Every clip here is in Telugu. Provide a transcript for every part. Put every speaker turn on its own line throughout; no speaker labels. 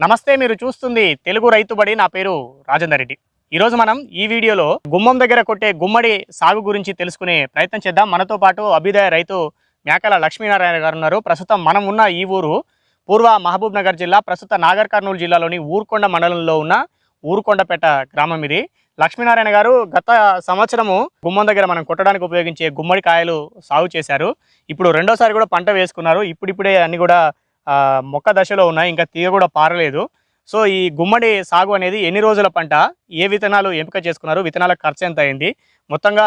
నమస్తే మీరు చూస్తుంది తెలుగు రైతుబడి నా పేరు రాజేందర్ రెడ్డి. ఈరోజు మనం ఈ వీడియోలో గుమ్మం దగ్గర కొట్టే గుమ్మడి సాగు గురించి తెలుసుకునే ప్రయత్నం చేద్దాం. మనతో పాటు అభ్యుదయ రైతు మేకల లక్ష్మీనారాయణ గారు ఉన్నారు. ప్రస్తుతం మనం ఉన్న ఈ ఊరు పూర్వ మహబూబ్ నగర్ జిల్లా ప్రస్తుత నాగర్ కర్నూలు జిల్లాలోని ఊరుకొండ మండలంలో ఉన్న ఊరుకొండపేట గ్రామం ఇది. లక్ష్మీనారాయణ గారు గత సంవత్సరము గుమ్మం దగ్గర మనం కొట్టడానికి ఉపయోగించే గుమ్మడి కాయలు సాగు చేశారు. ఇప్పుడు రెండోసారి కూడా పంట వేసుకున్నారు. ఇప్పుడిప్పుడే అన్ని కూడా మొక్క దశలో ఉన్నాయి ఇంకా తీగ కూడా పారలేదు. సో ఈ గుమ్మడి సాగు అనేది ఎన్ని రోజుల పంట ఏ విత్తనాలు ఎంపిక చేసుకున్నారు విత్తనాల ఖర్చు ఎంత అయింది మొత్తంగా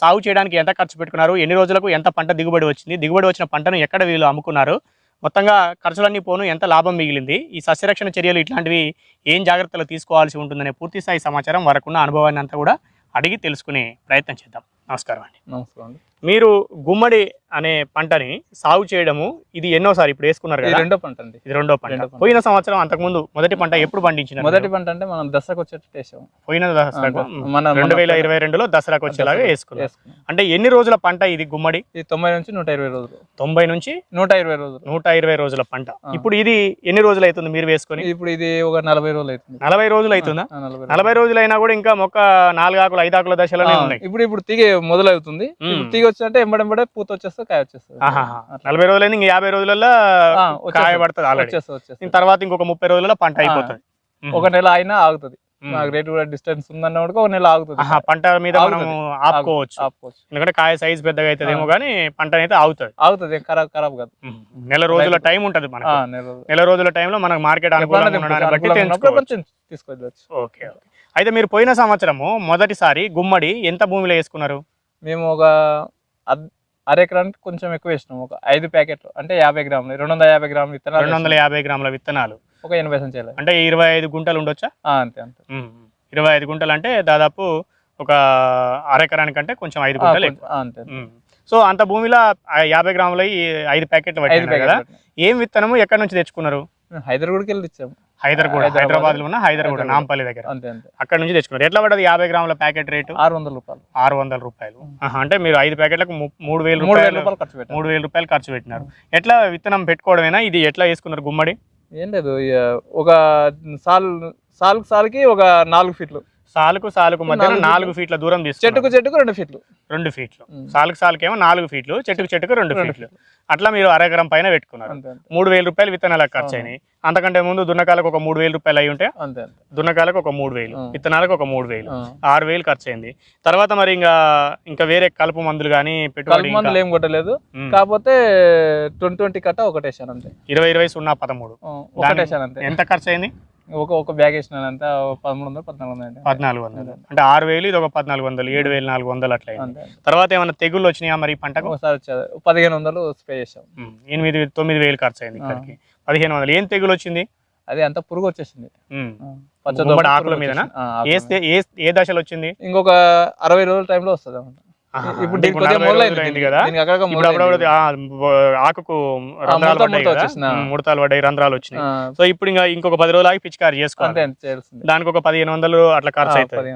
సాగు చేయడానికి ఎంత ఖర్చు పెట్టుకున్నారు ఎన్ని రోజులకు ఎంత పంట దిగుబడి వచ్చింది దిగుబడి వచ్చిన పంటను ఎక్కడ వీళ్ళు అమ్ముకున్నారు మొత్తంగా ఖర్చులన్నీ పోను ఎంత లాభం మిగిలింది ఈ సస్యరక్షణ చర్యలు ఇట్లాంటివి ఏం జాగ్రత్తలు తీసుకోవాల్సి ఉంటుందనే పూర్తి స్థాయి సమాచారం వరకున్న అనుభవాన్ని అంతా కూడా అడిగి తెలుసుకునే ప్రయత్నం చేద్దాం. నమస్కారం అండి.
నమస్కారం
మీరు గుమ్మడి అనే పంటని సాగు చేయడము ఇది ఎన్నోసారి ఇప్పుడు వేసుకున్నారు కదా?
రెండో పంట అండి.
ఇది రెండో పంట. పోయిన సంవత్సరం అంతకుముందు మొదటి పంట ఎప్పుడు పండించినారు?
మొదటి? పంట అంటే మనం దసరాకు వచ్చేటట్టు వేసాం
పోయిన దసరాకు?
మన
రెండు వేల ఇరవై రెండులో దసరాకు వచ్చేలాగా
వేసుకున్నాం.
అంటే ఎన్ని రోజుల పంట ఇది గుమ్మడి?
ఇది తొంభై నుంచి నూట ఇరవై రోజులు.
తొంభై నుంచి
నూట ఇరవై రోజులు.
నూట ఇరవై రోజుల పంట. ఇప్పుడు ఇది ఎన్ని రోజులు అవుతుంది మీరు వేసుకొని?
ఇప్పుడు ఇది ఒక నలభై రోజులు అవుతుంది.
నలభై రోజులు అవుతుందా?
నలభై
రోజులు. అయినా కూడా ఇంకా మొక్క నాలుగు ఆకులు ఐదు ఆకుల దశలోనే ఉన్నాయి.
ఇప్పుడు ఇప్పుడు తీగ మొదలవుతుంది. తీగ వచ్చిందంటే ఎంబడెంబడే పూత వచ్చేస్తే కాయ వచ్చేస్తుంది.
నలభై రోజులు ఇంకా యాభై రోజులలో కాయ. పడుతుంది
వచ్చేస్తుంది
తర్వాత ఇంకొక ముప్పై రోజులలో పంట అయిపోతుంది.
ఒక నెల అయినా ఆగుతుంది. నాకు రేట్ కూడా డిస్టెన్స్ ఉందన్న ఒక నెల ఆగుతుంది.
పంట మీద మనం. ఆపుకోవచ్చు.
ఆపుకోవచ్చు.
ఎందుకంటే కాయ సైజ్ పెద్దగా అవుతుందేమో కానీ పంట అయితే ఆగుతుంది.
ఆగుతుంది ఖరాబ్ ఖరాబ్ కాదు.
నెల రోజుల టైం ఉంటది మనకు.
నెల రోజులు.
టైంలో మనకు మార్కెట్ అనుకూలంగా
తీసుకోవచ్చు
ఓకే ఓకే. అయితే మీరు పోయిన సంవత్సరము మొదటిసారి గుమ్మడి ఎంత భూమిలో వేసుకున్నారు?
మేము ఒక అద్- అర ఎకరానికి కొంచెం ఎక్కువ వేసినాం. ఒక ఐదు ప్యాకెట్లు అంటే యాభై గ్రాములు రెండు వందల యాభై గ్రాములు విత్తనాలు
రెండు వందల యాభై గ్రాముల విత్తనాలు.
ఒక ఎనభై సంచాలు.
అంటే ఇరవై ఐదు గుంటలు ఉండొచ్చా?
అంతే అంతే.
ఇరవై ఐదు గుంటలు అంటే దాదాపు ఒక అరెకరానికంటే కొంచెం ఐదు గుంటలు
అంతే.
సో అంత భూమిలో యాభై గ్రాముల ఐదు ప్యాకెట్లు కదా. ఏం విత్తనము ఎక్కడి నుంచి తెచ్చుకున్నారు?
హైదరాబాద్కి వెళ్ళి ఇచ్చాము
హైదరాబాద్
హైదరాబాద్.
లో ఉన్న హైదరాబాద్. నాంపల్లి దగ్గర.
అంతే అంతే.
అక్కడ నుంచి తెచ్చుకున్నారు. ఎట్లా పడదు యాభై గ్రాముల ప్యాకెట్ రేటు?
ఆరు వందల రూపాయలు.
ఆరు వందల రూపాయలు అంటే మీరు ఐదు ప్యాకెట్లకు మూడు వేల
మూడు వేల
రూపాయలు
ఖర్చు పెట్టాం
మూడు వేల రూపాయలు ఖర్చు పెట్టినారు. ఎట్లా విత్తనం పెట్టుకోవడమేనా? ఇది ఎట్లా వేసుకున్నారు గుమ్మడి?
ఏం లేదు ఒక సాల్ సాల్కి సాల్కి ఒక నాలుగు ఫీట్లు.
సాలుకు సాలుకు మధ్యన
నాలుగు
ఫీట్ల. దూరం
చెట్టుకు
తీసుకున్నారు
చెట్టుకు రెండు ఫీట్లు.
రెండు ఫీట్లు. సాలుకు సాలుకేమో నాలుగు ఫీట్లు చెట్టుకు చెట్టుకు రెండు ఫీట్లు. అట్లా మీరు అరెకరం పైన పెట్టుకున్నారు. మూడు వేల రూపాయలు విత్తనాలకు ఖర్చు. అయినాయి. అంతకంటే ముందు దున్నకాలకు ఒక మూడు వేల రూపాయలు అయి ఉంటే దున్నకాలకు ఒక మూడు వేలు. విత్తనాలకు ఒక మూడు వేలు. ఆరు వేలు ఖర్చు అయింది. తర్వాత మరి ఇంకా ఇంకా వేరే కలుపు మందులు కానీ పెట్టుబడి
మందులు ఏం కొట్టలేదు. కాకపోతే ట్వంటీ ట్వంటీ కట్ట ఒకటి వేసాను అంతే.
ఇరవై ఇరవై సున్నా పదమూడు. ఎంత ఖర్చు అయింది?
ఒక ఒక బ్యాగ్ వేసినాను అంతే పదమూడు వందలు పద్నాలుగు వందలు.
పద్నాలుగు వందలు. అంటే ఆరు వేలు ఇది ఒక పద్నాలుగు వందలు ఏడు వేలు నాలుగు వందలు అట్లా తర్వాత ఏమైనా తెగుళ్ళు వచ్చినాయా మరి పంటకు?
ఒకసారి వచ్చేది. పదిహేను వందలు స్ప్రే చేసాం.
ఎనిమిది తొమ్మిది వేలు ఖర్చు అయింది ఇక్కడికి. పదిహేను వందలు. ఏం తెగులు వచ్చింది?
అది అంతా పురుగు వచ్చేసింది. పచ్చ
ఆకుల
మీద.
ఏ ఏ దశలో వచ్చింది?
ఇంకొక అరవై రోజుల టైంలో వస్తుంది ఇప్పుడు
ఆకుకు రంధ్రాలు పడ్డాయి ముడతలు పడ్డాయి రంధ్రాలు వచ్చినాయి. సో ఇప్పుడు ఇంకా ఇంకొక పది రోజులు ఆగి పిచికారి చేసుకోవాలి. దానికి ఒక పదిహేను వందలు అట్లా ఖర్చు అవుతుంది.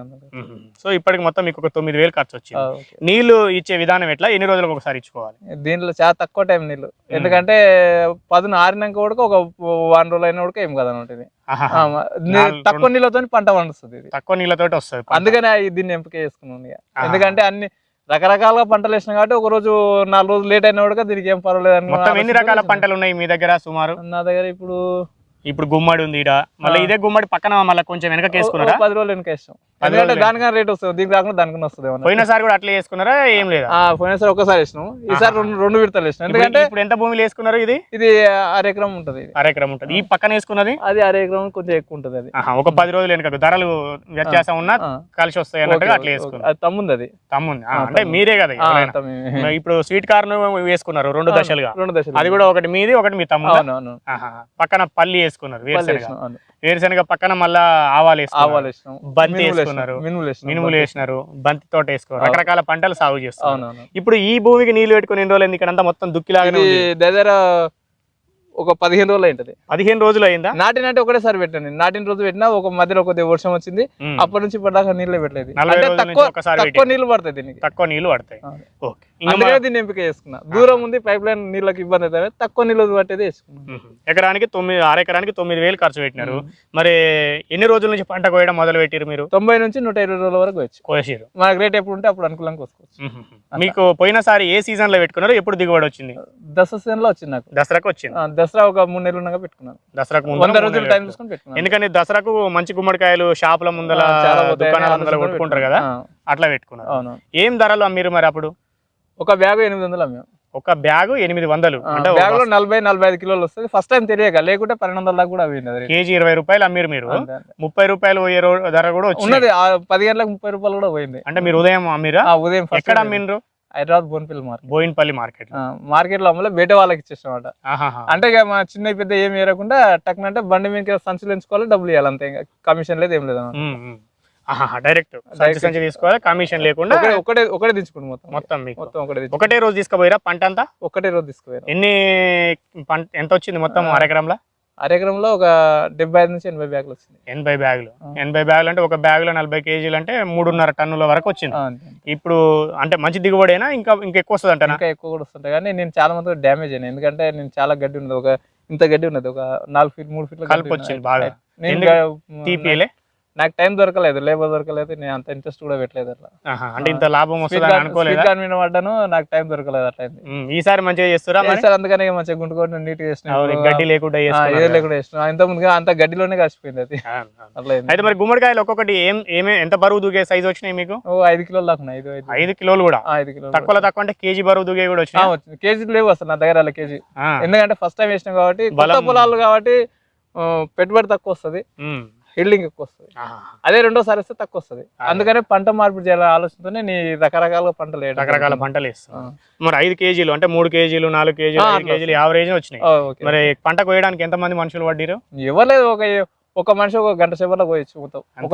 సో ఇప్పటికి మొత్తం మీకు ఒక తొమ్మిది వేలు ఖర్చు వచ్చింది. నీళ్ళు ఇచ్చే విధానం ఎట్లా? ఎన్ని రోజులకు ఒకసారి ఇచ్చుకోవాలి?
దీంట్లో చాలా తక్కువ టైం నీళ్ళు. ఎందుకంటే పదును ఆరినాక కూడా ఒక వారం రోజులు అయినా కూడా ఏం కదా
నాలుగు-
తక్కువ నీళ్ళతో పంట పండుస్తుంది
తక్కువ నీళ్ళతోటి వస్తుంది.
అందుకనే దీన్ని ఎంపిక చేసుకున్నాను. ఎందుకంటే అన్ని రకరకాలుగా పంటలు వేసినా కాబట్టి ఒక రోజు నాలుగు రోజులు లేట్ అయినా కూడా దీనికి ఏం పర్వాలేదు
మొత్తం ఎన్ని రకాల. పంటలు ఉన్నాయి మీ దగ్గర సుమారు
నా దగ్గర ఇప్పుడు
ఇప్పుడు గుమ్మడి ఉంది ఈడ. మళ్ళీ. ఇదే గుమ్మడి పక్కన మళ్ళీ కొంచెం వెనక వేసుకున్నారా?
పది రోజులు వెనక వేస్తాం. ఎందుకంటే దానికన్నా రేట్ వస్తుంది. దీనికి రాకుండా దానికన్నా వస్తుంది.
పోయినసారి కూడా అట్లా వేసుకున్నారా? ఏం లేదా?
ఆ, పోయినసారి ఒకసారి వేసినాం. ఈసారి రెండు రెండు విడతలు వేసినాం. ఎందుకంటే
ఇప్పుడు ఎంత భూమిలో వేసుకున్నారు ఇది?
ఇది అర ఎకరం ఉంటుంది
అరెకరం ఉంటుంది. ఈ పక్కన వేసుకున్నది?
అది అర ఎకరం కొంచెం ఎక్కువ ఉంటుంది అది.
ఒక పది రోజులు వెనక ధరలు వ్యత్యాసం ఉన్నా కలిసి వస్తాయి అన్నట్టుగా అట్లా. వేసుకున్నారు.
అది తమ్ముంది అది.
తమ్ముంది. అంటే. మీరే కదా ఇప్పుడు స్వీట్ కార్న్ వేసుకున్నారు రెండు దశలుగా.
రెండు దశలు
అది కూడా ఒకటి మీది ఒకటి మీ తమ్ముడు పక్కన పల్లి వేసుకున్నారు వేరుశనగ. పక్కన మళ్ళా ఆవాలు వేసుకున్నారు.
ఆవాలు వేసినాం.
బంతి వేసుకున్నారు.
మినుములు
వేసినారు బంతి తోట వేసుకున్నారు. రకరకాల పంటలు సాగు చేస్తున్నారు.
అవునవును.
ఇప్పుడు ఈ భూమికి నీళ్ళు పెట్టుకుని ఎన్ని రోజులు అయింది ఇక్కడ అంతా మొత్తం దుక్కిలాగానే
దగ్గర ఒక పదిహేను రోజులు అయింటది
పదిహేను రోజులు అయిందా?
నాటినంటే ఒకటేసారి పెట్టాను నేను. నాటిన రోజు పెట్టినా ఒక మధ్యలో కొద్దిగా వర్షం వచ్చింది. అప్పటి నుంచి ఇప్పటిదాకా నీళ్ళే పెట్టలేదు. తక్కువ నీళ్ళు పడతాయి దీనికి.
తక్కువ నీళ్ళు పడతాయి. ఓకే. ఇంకా
అందుకనే దీన్ని ఎంపిక చేసుకున్నా. దూరం ఉంది పైప్ లైన్ నీళ్ళకి ఇబ్బంది అవుతుంది తక్కువ నీళ్ళు పట్టేది వేసుకున్నాను
మ్మ్. ఎకరానికి తొమ్మిది అరెకరానికి తొమ్మిది వేలు ఖర్చు పెట్టినారు. మరి ఎన్ని రోజుల నుంచి పంట కోయడం మొదలు పెట్టారు మీరు?
తొంభై నుంచి నూట ఇరవై రోజుల వరకు వచ్చు
కోసారు
మనకు రేట్ ఎప్పుడు ఉంటే అప్పుడు అనుకూలంగా కోసుకోవచ్చు.
మీకు పోయినసారి ఏ సీజన్లో పెట్టుకున్నారు? ఎప్పుడు దిగుబడి వచ్చింది?
దసరా season లో వచ్చింది నాకు.
దసరాకు వచ్చింది.
దసరా ఒక మూడు నెలలు ఉండగా పెట్టుకున్నాను.
దసరాకు
వంద రోజులు టైం. తీసుకొని పెట్టుకున్నాను.
ఎందుకని దసరాకు మంచి గుమ్మడికాయలు షాపుల ముందల దుకాణాల ముందర
ఆలోచనతో
కొట్టుకుంటారు కదా. అట్లా పెట్టుకున్నారు. ఏం ధరలు అమ్మిరు మరి అప్పుడు?
ఒక బ్యాగ్ ఎనిమిది వందలు అమ్మాం.
ఒక బ్యాగ్ ఎనిమిది వందలు. అంటే
బ్యాగ్లో నలభై నలభై ఐదు కిలోలు వస్తుంది. ఫస్ట్ టైం తెలియక లేకుంటే పన్నెండు వందల దాకా కూడా అది.
కేజీ ఇరవై రూపాయలు అమ్మిరు మీరు. ముప్పై రూపాయలు పోయే ధర కూడా
ఉన్నది పది గంటలకు ముప్పై రూపాయలు కూడా పోయింది.
అంటే మీరు ఉదయం అమ్మిరా?
ఆ, ఉదయం
ఎక్కడ. అమ్మిండ్రు?
హైదరాబాద్ బోన్పిల్ మార్కెట్.
బోయిన్పల్లి మార్కెట్
మార్కెట్లో అమ్మలే బయట వాళ్ళకి
ఆహాహా.
అంటే ఇక మా చిన్న పెద్ద ఏమి ఏరకుండా టక్కున అంటే బండి మీద సంచులు ఎంచుకోవాలి డబ్బులు ఇవ్వాలి అంతే ఇంకా. కమిషన్ లేదు ఏం లేదు
డైరెక్ట్ సంచి సంచి తీసుకోవాలి? కమిషన్ లేకుండా
ఒకటే ఒకటే దించుకోండి మొత్తం.
మొత్తం మీకు.
మొత్తం ఒకటే
ఒకటే రోజు తీసుకుపోయిరా పంట అంతా?
ఒకటే రోజు తీసుకుపోయారు.
ఎన్ని పంట ఎంత వచ్చింది మొత్తం అరెకరంలో?
అరెకరంలో ఒక డెబ్బై ఐదు నుంచి ఎనభై బ్యాగులు వచ్చింది
ఎనభై బ్యాగులు. ఎనభై బ్యాగులు అంటే ఒక బ్యాగులో నలభై కేజీలు అంటే మూడున్నర టన్నుల వరకు వచ్చింది. ఇప్పుడు అంటే మంచి దిగుబడేనా? ఇంకా ఇంకా ఎక్కువ వస్తుంది అంటనా?
ఇంకా ఎక్కువ కూడా వస్తుంటాయి. కానీ నేను చాలా మంది డ్యామేజ్ అయినా ఎందుకంటే నేను చాలా గడ్డి ఉన్నది. ఒక ఇంత గడ్డి ఉన్నది. ఒక నాలుగు ఫీట్ మూడు ఫీట్ల
కలుపు వచ్చింది బాగా. టీపీఎలే
నాకు టైం దొరకలేదు లేబర్ దొరకలేదు నేను అంత ఇంట్రెస్ట్ కూడా పెట్టలేదు అట్లా.
అంటే ఇంత లాభం
కార్న్-
అనుకోలేదా?
పడ్డాను నాకు టైం దొరకలేదు అట్లా
ఈసారి మంచిగా చేస్తారా మరి?
సార్ అందుకనే మంచిగా గుంటుకొని నీట్ చేసిన
అవును, గడ్డి లేకుండా
ఏదో లేకుండా చేసిన ఇంత ముందుగా అంత గడ్డిలోనే కలిసిపోయింది అది. అట్లా.
అయితే మరి గుమ్మడికాయలు ఒక్కొక్కటి ఏం ఏమే ఎంత బరువు దూగే సైజ్ వచ్చినాయి మీకు?
ఓ ఐదు కిలోలు దాకా ఐదు ఐదు
కిలోలు. కూడా?
ఐదు కిలోలు.
తక్కువలో తక్కువ అంటే కేజీ బరువు దూగే కూడా వచ్చినాయి?
కేజీ లేవు అసలు నా దగ్గర అలా కేజీ. ఎందుకంటే ఫస్ట్ టైం వేసినాం కాబట్టి పొలాలు కాబట్టి పెట్టుబడి తక్కువ వస్తుంది. హీల్డింగ్ ఎక్కువ వస్తుంది. అదే రెండోసారి వస్తే తక్కువ వస్తుంది అందుకనే పంట మార్పిడి చేయాలనే ఆలోచనతోనే నీ రకరకాల పంటలు
రకరకాల. పంటలు
ఆ.
వేస్తాం మరి ఐదు కేజీలు అంటే మూడు కేజీలు నాలుగు కేజీలు ఐదు కేజీలు యావరేజ్ వచ్చినాయి. మరి పంట కోయడానికి ఎంత మంది మనుషులు పడ్డారు?
ఇవ్వలేదు ఒక ఒక మనిషి ఒక గంట సేపట్లో పోయొచ్చు మొత్తం ఒక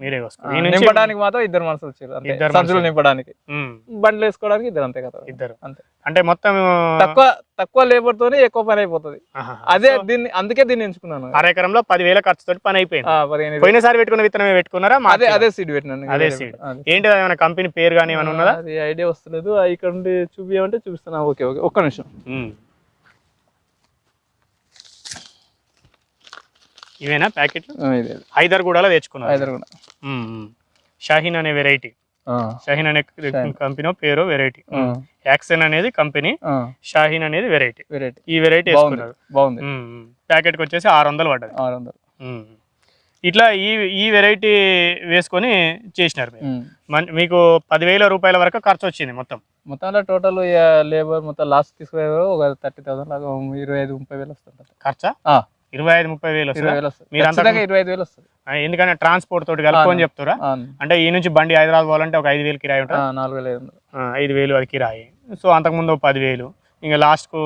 మీరే
నింపడానికి మాత్రం ఇద్దరు మనుషులు వచ్చారు అంతే. సంచులు. నింపడానికి. బండ్లు వేసుకోవడానికి ఇద్దరు అంతే కదా.
ఇద్దరు.
అంతే.
అంటే మొత్తం
తక్కువ తక్కువ లేబర్ తోనే ఎక్కువ పని అయిపోతుంది. అదే దీన్ని అందుకే దీన్ని ఎంచుకున్నాను.
అర ఎకరంలో పదివేల ఖర్చుతో పని అయిపోయింది. పోయినసారి పెట్టుకున్న విత్తనమే పెట్టుకున్నారా?
అదే? అదే సీడ్ పెట్టినాను
అదే
అదే.
ఏంటి ఏమైనా కంపెనీ పేరు కానీ ఏమైనా ఉన్నదా?
ఐడియా వస్తలేదు. ఇక్కడ నుండి చూపించమంటే చూపిస్తున్నా ఓకే ఓకే. ఒక్క నిమిషం.
ఇవేనా
ఇదే.
హైదర్ కూడా తెచ్చుకున్నారు.
ఐదరు కూడా.
షాహీన్ అనే వెరైటీ. షాహీన్ అనే. కంపెనీ పేరు వెరైటీ. యాక్సెన్ అనేది కంపెనీ షాహీన్ అనేది వెరైటీ.
వెరైటీ.
ఈ వెరైటీ
బాగుంది
వేసుకున్నారు.
బాగుంది.
ప్యాకెట్కి వచ్చేసి ఆరు వందలు పడ్డది
ఆరు వందలు.
ఇట్లా ఈ ఈ వెరైటీ వేసుకొని చేసినారు మీకు పదివేల రూపాయల వరకు ఖర్చు వచ్చింది మొత్తం.
మొత్తంలో టోటల్ లేబర్ మొత్తం లాస్ట్ తీసుకుపోయారు ఒక థర్టీ థౌసండ్ లాగా ఇరవై ఐదు ముప్పై వేలు వస్తుంది
ఖర్చా. ఇరవై ఐదు ముప్పై వేలు వస్తుందా?
ఇరవై ఐదు వేలు వస్తుంది.
ఎందుకంటే ట్రాన్స్పోర్ట్ తోటి కలుపుకొని. చెప్తారా? అంటే ఈ నుంచి బండి హైదరాబాద్ పోవాలంటే ఒక ఐదు వేలు కిరాయి ఉంటుంది?
నాలుగు వేల ఐదు
ఐదు వేలు అది కిరాయి. సో అంతకుముందు పదివేలు. ఇంకా లాస్ట్కు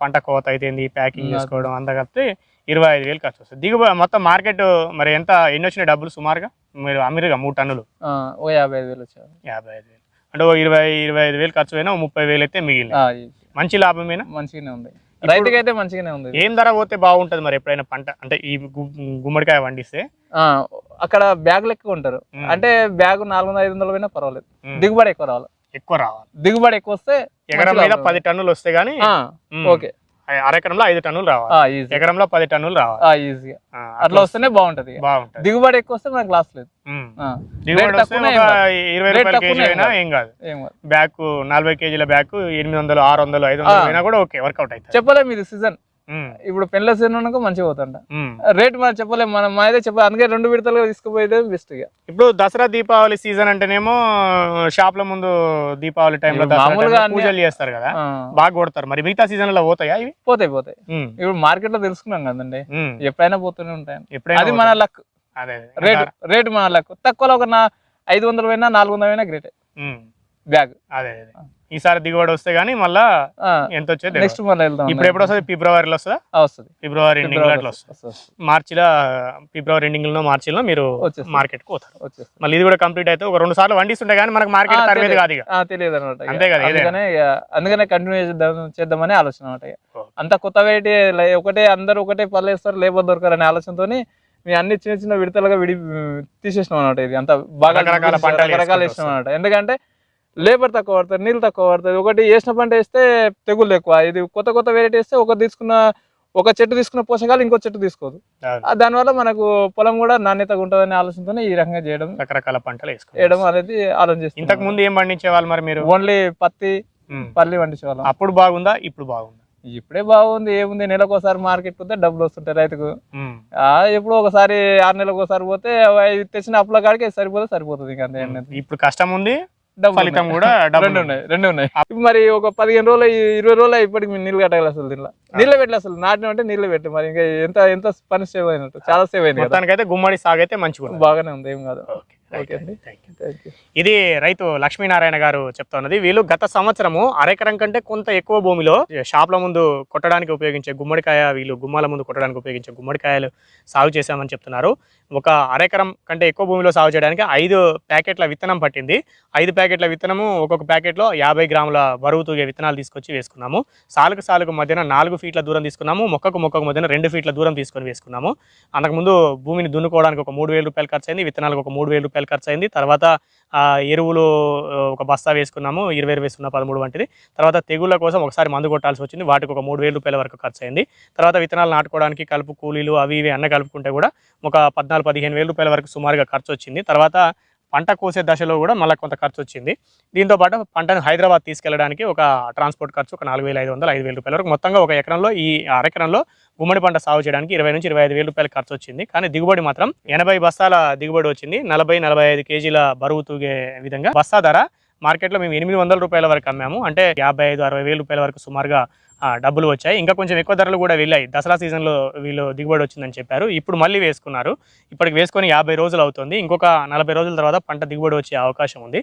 పంట కోత అయితేంది ప్యాకింగ్ చేసుకోవడం అంతా కలిపి ఇరవై ఐదు వేలు ఖర్చు వస్తుంది. దిగుబడి మొత్తం మార్కెట్ మరి ఎంత? ఎన్ని వచ్చినాయి డబ్బులు సుమారుగా? మీరు అమ్మిరుగా మూడు టన్నులు.
ఓ యాభై ఐదు వేలు వచ్చారు
యాభై ఐదు వేలు. అంటే ఓ ఇరవై ఇరవై ఐదు వేలు ఖర్చు అయినా ముప్పై వేలు అయితే మిగిలిన మంచి లాభమేనా?
మంచిగానే ఉంది. రైతుకి అయితే మంచిగానే ఉంది.
ఏం ధర పోతే బాగుంటుంది మరి ఎప్పుడైనా పంట? అంటే ఈ గుమ్మడికాయ వండిస్తే
ఆ, అక్కడ బ్యాగులు ఎక్కువ ఉంటారు. అంటే బ్యాగ్ నాలుగు వందల ఐదు వందలు పోయినా పర్వాలేదు. దిగుబడి ఎక్కువ రావాలి.
ఎక్కువ రావాలి.
దిగుబడి ఎక్కువ వస్తే
ఎకరం మీద. పది టన్నులు వస్తే గానీ
ఓకే.
అరెకరంలో ఐదు టన్నులు రావాలి. ఎకరంలో పది టన్నులు రావాలి.
ఆ, ఈజీగా అట్లా వస్తేనే బాగుంటది.
బాగుంటది.
దిగుబడి ఎక్కువ వస్తే మనకు లాస్ లేదు.
ఇరవై
రేట్
రూపాయల కేజీ
తక్కువనే
అయినా
ఏం
కాదు. బ్యాగ్ నలభై కేజీల బ్యాగ్ ఎనిమిది వందలు ఆరు వందలు ఐదు వందలు. అయినా కూడా ఓకే వర్కౌట్ అవుతుంది.
చెప్పలేము ఇది సీజన్. ఇప్పుడు పెళ్ళ సీజన్ ఉన్నాక మంచిగా పోతుంట. రేట్ మనం చెప్పలేము. మనం మా అయితే చెప్పాలి. అందుకే రెండు విడతలుగా తీసుకుపోయేదే బెస్ట్ ఇక.
ఇప్పుడు దసరా దీపావళి సీజన్ అంటేనేమో షాప్ల ముందు దీపావళి టైంలో పూజలు చేస్తారు కదా. బాగా కొడతారు. మరి మిగతా సీజన్లో పోతాయా ఇవి?
పోతాయి పోతాయి. ఇప్పుడు మార్కెట్లో తెలుసుకున్నాం కదండి. ఎప్పుడైనా పోతూనే ఉంటాయి
ఎప్పుడైనా
అది మన. లక్. రేట్ రేట్ మన లక్ తక్కువలో ఒక ఐదు వందలు పోయినా నాలుగు వందలు పోయినా గ్రేట్ బ్యాగ్.
అదే అదే. ఈసారి దిగుబడి వస్తే గానీ మళ్ళా ఎంత వచ్చేది
నెక్స్ట్ మళ్ళీ వెళ్దాం
ఇప్పుడు ఎప్పుడు వస్తుంది? ఫిబ్రవరిలో వస్తుందా?
వస్తుంది.
ఫిబ్రవరి ఎండింగ్లో అట్లా వస్తుంది. మార్చిలో ఫిబ్రవరి ఎండింగ్లో మార్చిలో మీరు. మార్కెట్ పోతారు.
వచ్చేస్తుంది.
మళ్ళీ ఇది కూడా కంప్లీట్ అయితే ఒక రెండు సార్లు వండిస్తుంటే కానీ మనకు మార్కెట్
తెలియదు.
కాదు
తెలియదు అనమాట.
అంతే కదా.
అందుకనే అందుకనే కంటిన్యూ చేద్దాం చేద్దామని ఆలోచన అనమాట. అంత కొత్త వెరైటీ ఒకటే అందరూ ఒకటే పళ్ళు వేస్తారు లేబర్ దొరకరు అనే ఆలోచనతోని మీ అన్ని చిన్న చిన్న విడతలుగా విడి తీసేసినాం అనమాట ఇది. అంత బాగా
రకరకాల పంటలు
రకరకాలు వేసినాం అనమాట ఎందుకంటే లేబర్ తక్కువ పడుతుంది నీళ్ళు తక్కువ పడుతుంది. ఒకటి వేసిన పంట వేస్తే తెగుళ్ళు ఎక్కువ. ఇది కొత్త కొత్త వెరైటీ వేస్తే ఒక తీసుకున్న ఒక చెట్టు తీసుకున్న పోషకాలు ఇంకో చెట్టు తీసుకోదు. దానివల్ల మనకు పొలం కూడా నాణ్యతగా ఉంటుందనే ఆలోచనతోనే ఈ రకంగా చేయడం
రకరకాల పంటలు
వేయడం అనేది ఆలోచిస్తాం
ఇంతకు ముందు ఏం పండించే వాళ్ళు మరి మీరు?
ఓన్లీ పత్తి. పల్లి పండించేవాళ్ళం.
అప్పుడు బాగుందా ఇప్పుడు బాగుందా?
ఇప్పుడే బాగుంది ఏముంది? నెలకు ఒకసారి మార్కెట్ పోతే డబ్బులు వస్తుంటాయి రైతుకు. ఎప్పుడో ఒకసారి ఆరు నెలలకు ఒకసారి పోతే తెచ్చిన అప్పుల కాడికి సరిపోతే సరిపోతుంది ఇంకా.
ఇప్పుడు కష్టం ఉంది ఫలితం. కూడా
రెండు ఉన్నాయి రెండు ఉన్నాయి. మరి ఒక పదిహేను రోజులు ఇరవై రోజులు ఇప్పటికి మీరు నీళ్ళు కట్టాలి అసలు దీనిలో నీళ్ళు పెట్టలే అసలు నాటిన అంటే నీళ్ళు పెట్టి. మరి ఇంకా ఎంత ఎంత పని సేవ్ అయినట్టు చాలా సేవ్ అయింది కదా.
మొత్తానికైతే గుమ్మడి సాగు అయితే మంచిగా.
బాగానే ఉంది ఏం కాదు.
ఓకే, ఇది రైతు లక్ష్మీనారాయణ గారు చెప్తున్నది. వీళ్ళు గత సంవత్సరము అరెకరం కంటే కొంత ఎక్కువ భూమిలో షాప్ల ముందు కొట్టడానికి ఉపయోగించే గుమ్మడికాయ వీళ్ళు గుమ్మాల ముందు కొట్టడానికి ఉపయోగించే గుమ్మడికాయలు సాగు చేశామని చెప్తున్నారు. ఒక అరెకరం కంటే ఎక్కువ భూమిలో సాగు చేయడానికి ఐదు ప్యాకెట్ల విత్తనం పట్టింది. ఐదు ప్యాకెట్ల విత్తనము ఒక్కొక్క ప్యాకెట్లో యాభై గ్రాముల బరువు తూగే విత్తనాలు తీసుకొచ్చి వేసుకున్నాము. సాలుకు సాలుకు మధ్యన నాలుగు ఫీట్ల దూరం తీసుకున్నాము. మొక్కకు మొక్కకు మధ్యన రెండు ఫీట్ల దూరం తీసుకొని వేసుకున్నాము. అంతకుముందు భూమిని దున్నుకోవడానికి ఒక మూడు వేల రూపాయలు ఖర్చు అయింది. విత్తనాలకు ఒక మూడు వేల రూపాయలు ఖర్చు అయింది తర్వాత ఎరువులు ఒక బస్తా వేసుకున్నాము ఇరవై ఇరవై సున్నా పదమూడు వంటిది. తర్వాత తెగుళ్ళ కోసం ఒకసారి మందు కొట్టాల్సి వచ్చింది. వాటికి ఒక మూడు వేల రూపాయల వరకు ఖర్చు అయింది తర్వాత విత్తనాలు నాటుకోవడానికి కలుపు కూలీలు అవి ఇవి అన్న కలుపుకుంటే కూడా ఒక పద్నాలుగు పదిహేను వేల రూపాయల వరకు సుమారుగా ఖర్చు వచ్చింది తర్వాత పంట కోసే దశలో కూడా మళ్ళీ కొంత ఖర్చు వచ్చింది. దీంతో పాటు పంటను హైదరాబాద్ తీసుకెళ్ళడానికి ఒక ట్రాన్స్పోర్ట్ ఖర్చు ఒక నాలుగు వేల ఐదు వందలు ఐదు వేల రూపాయల వరకు మొత్తంగా ఒక ఎకరంలో ఈ అరెకరంలో గుమ్మడి పంట సాగు చేయడానికి ఇరవై నుంచి ఇరవై ఐదు వేల రూపాయలు ఖర్చు వచ్చింది. కానీ దిగుబడి మాత్రం ఎనభై బస్తాల దిగుబడి వచ్చింది. నలభై నలభై ఐదు కేజీల బరువు తూగే విధంగా బస్తా ధర మార్కెట్లో మేము ఎనిమిది వందల రూపాయల వరకు అమ్మాము. అంటే యాభై ఐదు అరవై వేల రూపాయల వరకు సుమారుగా డబ్బులు వచ్చాయి. ఇంకా కొంచెం ఎక్కువ ధరలు కూడా వెళ్ళాయి. దసరా సీజన్లో వీళ్ళు దిగుబడి వచ్చిందని చెప్పారు. ఇప్పుడు మళ్ళీ వేసుకున్నారు. ఇప్పటికి వేసుకొని యాభై రోజులు అవుతుంది. ఇంకొక నలభై రోజుల తర్వాత పంట దిగుబడి వచ్చే అవకాశం ఉంది.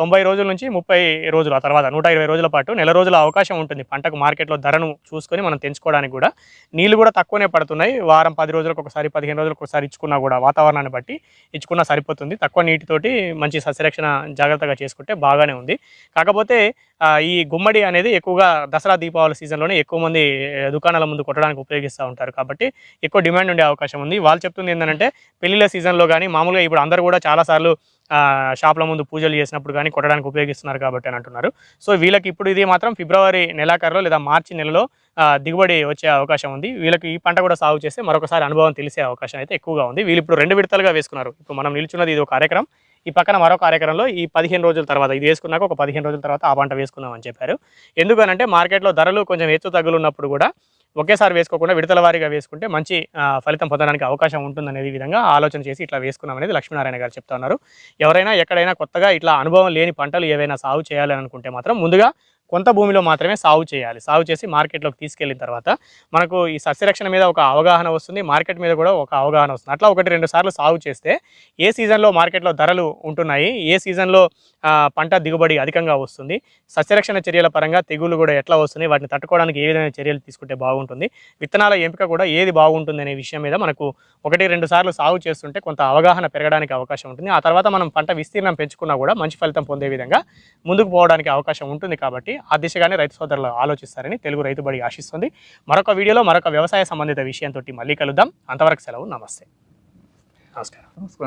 తొంభై రోజుల నుంచి ముప్పై రోజులు ఆ తర్వాత నూట ఇరవై రోజుల పాటు నెల రోజుల అవకాశం ఉంటుంది. పంటకు మార్కెట్లో ధరను చూసుకొని మనం తెంచుకోవడానికి కూడా. నీళ్ళు కూడా తక్కువనే పడుతున్నాయి. వారం పది రోజులకు ఒకసారి పదిహేను రోజులకు ఒకసారి ఇచ్చుకున్నా కూడా వాతావరణాన్ని బట్టి ఇచ్చుకున్నా సరిపోతుంది. తక్కువ నీటితోటి మంచి సస్యరక్షణ జాగ్రత్తగా చేసుకుంటే బాగానే ఉంది. కాకపోతే ఈ గుమ్మడి అనేది ఎక్కువగా దసరా దీపావళి సీజన్లోనే ఎక్కువ మంది దుకాణాల ముందు కొట్టడానికి ఉపయోగిస్తూ ఉంటారు. కాబట్టి ఎక్కువ డిమాండ్ ఉండే అవకాశం ఉంది. వాళ్ళు చెప్తుంది ఏంటంటే పెళ్ళిళ్ళ సీజన్లో కానీ మామూలుగా ఇప్పుడు అందరూ కూడా చాలాసార్లు షాప్ల ముందు పూజలు చేసినప్పుడు కానీ కొట్టడానికి ఉపయోగిస్తున్నారు కాబట్టి అని అంటున్నారు. సో వీళ్ళకి ఇప్పుడు ఇది మాత్రం ఫిబ్రవరి నెలాఖరులో లేదా మార్చి నెలలో దిగుబడి వచ్చే అవకాశం ఉంది. వీళ్ళకి ఈ పంట కూడా సాగు చేస్తే మరొకసారి అనుభవం తెలిసే అవకాశం అయితే ఎక్కువగా ఉంది. వీళ్ళు ఇప్పుడు రెండు విడతలుగా వేసుకున్నారు. ఇప్పుడు మనం నిల్చున్నది ఇది ఒక కార్యక్రమం. ఈ పక్కన మరో కార్యక్రమంలో ఈ పదిహేను రోజుల తర్వాత ఇది వేసుకున్నాక ఒక పదిహేను రోజుల తర్వాత ఆ పంట వేసుకుందామని చెప్పారు. ఎందుకనంటే మార్కెట్లో ధరలు కొంచెం హెచ్చు తగ్గులు ఉన్నప్పుడు కూడా ఒకేసారి వేసుకోకుండా విడతల వారీగా వేసుకుంటే మంచి ఫలితం పొందడానికి అవకాశం ఉంటుందనేది విధంగా ఆలోచన చేసి ఇట్లా వేసుకున్నాం అనేది లక్ష్మీనారాయణ గారు చెప్తా ఉన్నారు. ఎవరైనా ఎక్కడైనా కొత్తగా ఇట్లా అనుభవం లేని పంటలు ఏవైనా సాగు చేయాలని అనుకుంటే మాత్రం ముందుగా కొంత భూమిలో మాత్రమే సాగు చేయాలి. సాగు చేసి మార్కెట్లోకి తీసుకెళ్ళిన తర్వాత మనకు ఈ సస్యరక్షణ మీద ఒక అవగాహన వస్తుంది. మార్కెట్ మీద కూడా ఒక అవగాహన వస్తుంది. అట్లా ఒకటి రెండు సార్లు సాగు చేస్తే ఏ సీజన్లో మార్కెట్లో ధరలు ఉంటున్నాయి? ఏ సీజన్లో పంట దిగుబడి అధికంగా వస్తుంది? సస్యరక్షణ చర్యల పరంగా తెగుళ్ళు కూడా ఎట్లా వస్తున్నాయి? వాటిని తట్టుకోవడానికి ఏ విధమైన చర్యలు తీసుకుంటే బాగుంటుంది? విత్తనాల ఎంపిక కూడా ఏది బాగుంటుంది అనే విషయం మీద మనకు ఒకటి రెండు సార్లు సాగు చేస్తుంటే కొంత అవగాహన పెరగడానికి అవకాశం ఉంటుంది. ఆ తర్వాత మనం పంట విస్తీర్ణం పెంచుకున్నా కూడా మంచి ఫలితం పొందే విధంగా ముందుకు పోవడానికి అవకాశం ఉంటుంది కాబట్టి ఆ దిశగానే రైతు సోదరులు ఆలోచిస్తారని తెలుగు రైతు బడి ఆశిస్తుంది. మరొక వీడియోలో మరొక వ్యవసాయ సంబంధిత విషయంతో మళ్ళీ కలుద్దాం. అంతవరకు సెలవు. నమస్తే. నమస్కారం.
నమస్కారం.